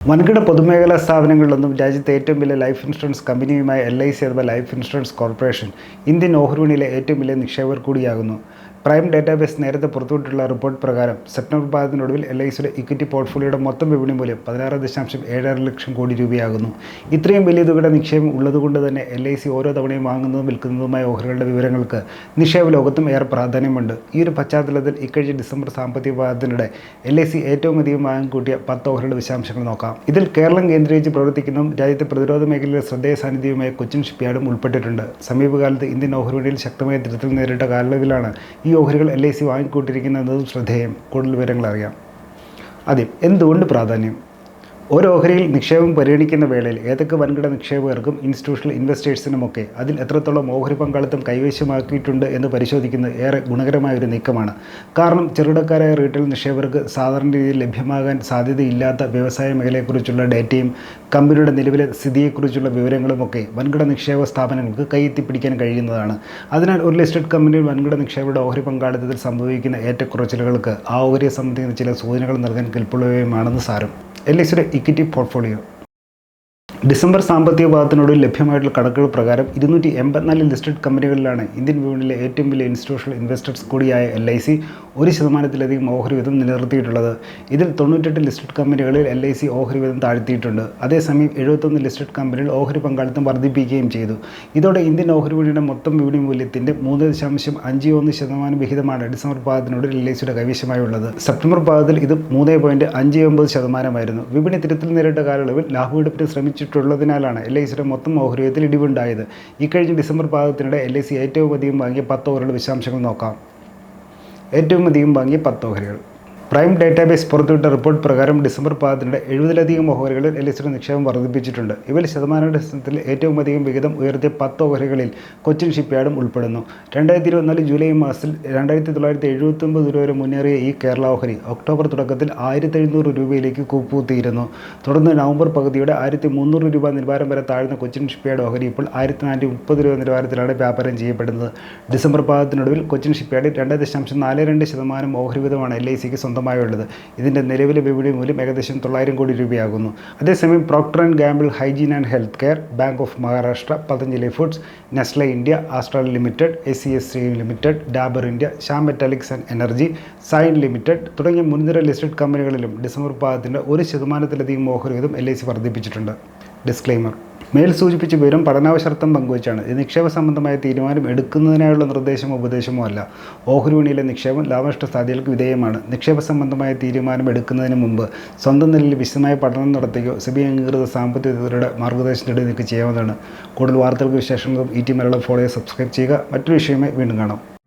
വൻകിട പൊതുമേഖലാ സ്ഥാപനങ്ങളിലൊന്നും രാജ്യത്തെ ഏറ്റവും വലിയ ലൈഫ് ഇൻഷുറൻസ് കമ്പനിയുമായ എൽ ഐ സി അഥവാ ലൈഫ് ഇൻഷുറൻസ് കോർപ്പറേഷൻ ഇന്ത്യൻ ഓഹരി ഏറ്റവും വലിയ നിക്ഷേപകർ കൂടിയാകുന്നു. പ്രൈം ഡേറ്റാബേസ് നേരത്തെ പുറത്തുവിട്ടുള്ള റിപ്പോർട്ട് പ്രകാരം സെപ്റ്റംബർ പാദത്തിനൊടുവിൽ എൽ ഐ സിയുടെ ഇക്വിറ്റി പോർട്ട്ഫോളിയോയുടെ മൊത്തം വിപണി മൂല്യം പതിനാറ് ദശാംശം ഏഴര ലക്ഷം കോടി രൂപയാകുന്നു. ഇത്രയും വലിയ തുകയുടെ നിക്ഷേപം ഉള്ളതുകൊണ്ട് തന്നെ എൽ ഐ സി ഓരോ തവണയും വാങ്ങുന്നതും വിൽക്കുന്നതുമായ ഓഹരികളുടെ വിവരങ്ങൾക്ക് നിക്ഷേപ ലോകത്തും ഏറെ പ്രാധാന്യമുണ്ട്. ഈ ഒരു പശ്ചാത്തലത്തിൽ ഇക്കഴിഞ്ഞ ഡിസംബർ സാമ്പത്തിക പാദത്തിനിടെ എൽ ഐ സി ഏറ്റവും അധികം വാങ്ങിക്കൂട്ടിയ പത്ത് ഓഹരിയുടെ വിശദാംശങ്ങൾ നോക്കാം. ഇതിൽ കേരളം കേന്ദ്രീകരിച്ച് പ്രവർത്തിക്കുന്നതും രാജ്യത്തെ പ്രതിരോധ മേഖലയിലെ ശ്രദ്ധേയ സാന്നിധ്യവുമായ കൊച്ചിൻ ഷിപ്പ്യാർഡും ഉൾപ്പെട്ടിട്ടുണ്ട്. സമീപകാലത്ത് ഇന്ത്യൻ ഓഹരി വിപണിയിൽ ശക്തമായ തിരുത്തൽ നേരിട്ട കാലയളവിലാണ് ഈ ഓഹരികൾ എൽ ഐ സി വാങ്ങിക്കൊണ്ടിരിക്കുന്നതും ശ്രദ്ധേയം കൂടുതൽ വിവരങ്ങൾ അറിയാം ആദ്യം എന്തുകൊണ്ട് പ്രാധാന്യം ഒരു ഓഹരിയിൽ നിക്ഷേപം പരിഗണിക്കുന്ന വേളയിൽ ഏതൊക്കെ വൻകിട നിക്ഷേപകർക്കും ഇൻസ്റ്റിറ്റ്യൂഷണൽ ഇൻവെസ്റ്റേഴ്സിനുമൊക്കെ അതിൽ എത്രത്തോളം ഓഹരി പങ്കാളിത്തം കൈവശമാക്കിയിട്ടുണ്ട് എന്ന് പരിശോധിക്കുന്നത് ഏറെ ഗുണകരമായ ഒരു നീക്കമാണ്. കാരണം ചെറുകിടക്കാരായ റീറ്റെയിൽ നിക്ഷേപകർക്ക് സാധാരണ രീതിയിൽ ലഭ്യമാകാൻ സാധ്യതയില്ലാത്ത വ്യവസായ മേഖലയെക്കുറിച്ചുള്ള ഡേറ്റയും കമ്പനിയുടെ നിലവിലെ സ്ഥിതിയെക്കുറിച്ചുള്ള വിവരങ്ങളുമൊക്കെ വൻകിട നിക്ഷേപ സ്ഥാപനങ്ങൾക്ക് കൈയെത്തിപ്പിടിക്കാൻ കഴിയുന്നതാണ്. അതിനാൽ ഒരു ലിസ്റ്റഡ് കമ്പനിയിൽ വൻകിട നിക്ഷേപയുടെ ഓഹരി പങ്കാളിത്തത്തിൽ സംഭവിക്കുന്ന ഏറ്റക്കുറച്ചിലുകൾക്ക് ആ ഓഹരിയെ സംബന്ധിക്കുന്ന ചില സൂചനകൾ നൽകാൻ കെൽപ്പുള്ളവയുമാണെന്ന് സാരം. എൽ ഇക്വിറ്റി പോർട്ട്ഫോളിയോ ഡിസംബർ സാമ്പത്തിക പാദത്തിനോട് ലഭ്യമായിട്ടുള്ള കണക്കുകൾ പ്രകാരം ഇരുന്നൂറ്റി എൺപത്തിനാല് ലിസ്റ്റഡ് കമ്പനികളിലാണ് ഇന്ത്യൻ വിപണിയിലെ ഏറ്റവും വലിയ ഇൻസ്റ്റിറ്റ്യൂഷണൽ ഇൻവെസ്റ്റേഴ്സ് കൂടിയായ എൽ ഐ സി ഒരു ശതമാനത്തിലധികം ഓഹരി വീതം നിലനിർത്തിയിട്ടുള്ളത്. ഇതിൽ തൊണ്ണൂറ്റെട്ട് ലിസ്റ്റഡ് കമ്പനികളിൽ എൽ ഐ സി ഓഹരി വീതം താഴ്ത്തിയിട്ടുണ്ട്. അതേസമയം എഴുപത്തൊന്ന് ലിസ്റ്റഡ് കമ്പനികൾ ഓഹരി പങ്കാളിത്തം വർദ്ധിപ്പിക്കുകയും ചെയ്തു. ഇതോടെ ഇന്ത്യൻ ഓഹരി വിപണിയുടെ മൊത്തം വിപണി മൂല്യത്തിന്റെ മൂന്ന് ദശാംശം അഞ്ച് ഒന്ന് ശതമാനം വിഹിതമാണ് ഡിസംബർ പാദത്തിനോട് എൽ ഐ സിയുടെ കൈവശമായുള്ളത്. സെപ്റ്റംബർ പാദത്തിൽ ഇത് മൂന്ന് പോയിന്റ് അഞ്ച് ഒമ്പത് ശതമാനമായിരുന്നു. വിപണി തിരുത്തൽ നേരിട്ട കാലയളവിൽ ലാഭമെടുപ്പിന് ശ്രമിച്ചിട്ടുള്ളതിനാലാണ് എൽ ഐ സിയുടെ മൊത്തം ഓഹരിയത്തിൽ ഇടിവുണ്ടായത്. ഇക്കഴിഞ്ഞ ഡിസംബർ പാദത്തിനിടെ എൽ ഐ സി ഏറ്റവും അധികം വാങ്ങിയ പത്ത് ഓവറുകളുടെ വിശദാംശങ്ങൾ നോക്കാം. ഏറ്റവും അധികം വാങ്ങിയ പത്ത് ഓഹരികൾ പ്രൈം ഡേറ്റാബേസ് പുറത്തുവിട്ട റിപ്പോർട്ട് പ്രകാരം ഡിസംബർ പാദത്തിനിടെ എഴുപതിലധികം ഓഹരികളിൽ ഐസിയുടെ നിക്ഷേപം വർദ്ധിപ്പിച്ചിട്ടുണ്ട്. ഇവയിൽ ശതമാനാടിസ്ഥാനത്തിൽ ഏറ്റവും അധികം വിഹിതം ഉയർത്തിയ പത്ത് ഓഹരികളിൽ കൊച്ചിൻ ഷിപ്പ്യാർഡും ഉൾപ്പെടുന്നു. രണ്ടായിരത്തി ഇരുപത്തിനാല് ജൂലൈ മാസത്തിൽ രണ്ടായിരത്തി തൊള്ളായിരത്തി എഴുപത്തൊമ്പത് രൂപ വരെ മുന്നേറിയ ഈ കേരള ഓഹരി ഒക്ടോബർ തുടക്കത്തിൽ ആയിരത്തി എഴുന്നൂറ് രൂപയിലേക്ക് കൂപ്പുകുത്തിയിരുന്നു. തുടർന്ന് നവംബർ പകുതിയോടെ ആയിരത്തി മുന്നൂറ് രൂപ നിലവാരം വരെ താഴ്ന്ന കൊച്ചിൻ ഷിപ്പ്യാർഡ് ഓഹരി ഇപ്പോൾ ആയിരത്തി നാനൂറ്റി മുപ്പത് രൂപ നിലവാരത്തിലാണ് വ്യാപാരം ചെയ്യപ്പെടുന്നത്. ഡിസംബർ പാദത്തിനൊടുവിൽ കൊച്ചിൻ ഷിപ്പ്യാർഡിൽ രണ്ട് ദശാംശം നാല് രണ്ട് ശതമാനം ഓഹരി വിധമാണ് എൽ ഐ സിക്ക് സ്വന്തമായുള്ളത് ഇതിന്റെ നിലവിലെ വിപണി മൂല്യം ഏകദേശം തൊള്ളായിരം കോടി രൂപയാകുന്നു. അതേസമയം Procter and Gamble hygiene and health care bank of Maharashtra Patanjali foods Nestle India Astral limited S C S C limited Dabur India Shyam metalics and energy sign limited തുടങ്ങിയ മുൻനിര ലിസ്റ്റഡ് കമ്പനികളിലും ഡിസംബർ പാദത്തിന്റെ ഒരു ശതമാനത്തിലധികം ഓഹരി വീതം L I C വർദ്ധിപ്പിച്ചിട്ടുണ്ട്. Disclaimer. മേൽ സൂചിപ്പിച്ച വിവരം പഠനാവശ്യർത്ഥം പങ്കുവച്ചാണ്. ഇത് നിക്ഷേപ സംബന്ധമായ തീരുമാനം എടുക്കുന്നതിനായുള്ള നിർദ്ദേശമോ ഉപദേശമോ അല്ല. ഓഹരി വിപണിയിലെ നിക്ഷേപം ലാഭനഷ്ട സാധ്യതകൾക്ക് വിധേയമാണ്. നിക്ഷേപ സംബന്ധമായ തീരുമാനം എടുക്കുന്നതിന് മുമ്പ് സ്വന്തം നിലയിൽ വിശദമായ പഠനം നടത്തുകയോ സെബി അംഗീകൃത സാമ്പത്തിക വിദഗ്ധരുടെ മാർഗനിർദ്ദേശത്തിലൂടെ നിങ്ങൾക്ക് ചെയ്യാവുന്നതാണ്. കൂടുതൽ വാർത്തകൾക്ക് വിശേഷങ്ങളും ഈ ടി മലയാളം ഫോളോ സബ്സ്ക്രൈബ് ചെയ്യുക. മറ്റൊരു വിഷയമായി വീണ്ടും കാണാം.